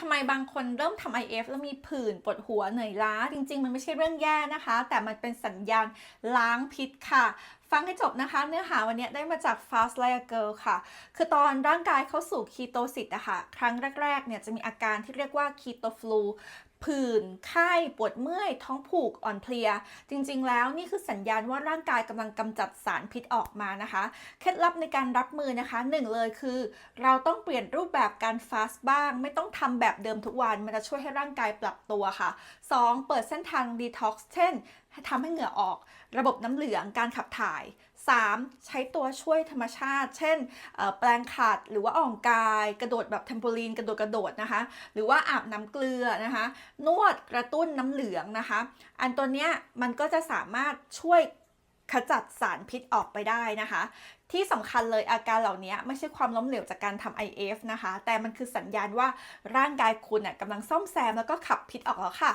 ทำไมบางคนเริ่มทำ IF แล้วมีผื่นปวดหัวเหนื่อยล้า จริง ๆ มันไม่ใช่เรื่องแย่นะคะ แต่มันเป็นสัญญาณล้างพิษค่ะฟังให้จบนะคะ เนื้อหาวันนี้ได้มาจาก Fast Like a Girl ค่ะ คือตอนร่างกายเข้าสู่คีโตซิสอะค่ะครั้งแรกๆเนี่ยจะมีอาการที่เรียกว่าคีโตฟลูผื่น ไข้ ปวดเมื่อย ท้องผูก อ่อนเพลีย จริงๆ แล้วนี่คือสัญญาณว่าร่างกายกำลังกำจัดสารพิษออกมานะคะ เคล็ดลับในการรับมือนะคะหนึ่งเลยคือ เราต้องเปลี่ยนรูปแบบการฟาสต์บ้าง ไม่ต้องทำแบบเดิมทุกวัน มันจะช่วยให้ร่างกายปรับตัวค่ะ 2. เปิดเส้นทางดีท็อกซ์ เช่น ทำให้เหงื่อออก ระบบน้ำเหลืองการขับถ่าย 3. ใช้ตัวช่วยธรรมชาติ เช่น แปลงขัดหรือว่าอ่องกาย กระโดดแบบเทมโพลีนกระโดดกระโดดนะคะ หรือว่าอาบน้ำเกลือนะคะ นวดกระตุ้นน้ำเหลืองนะคะ อันตัวเนี้ยมันก็จะสามารถช่วยขจัดสารพิษออกไปได้นะคะ ที่สำคัญเลยอาการเหล่านี้ไม่ใช่ความล้มเหลวจากการทำ IF นะคะ แต่มันคือสัญญาณว่าร่างกายคุณกำลังซ่อมแซมแล้วก็ขับพิษออกแล้วค่ะ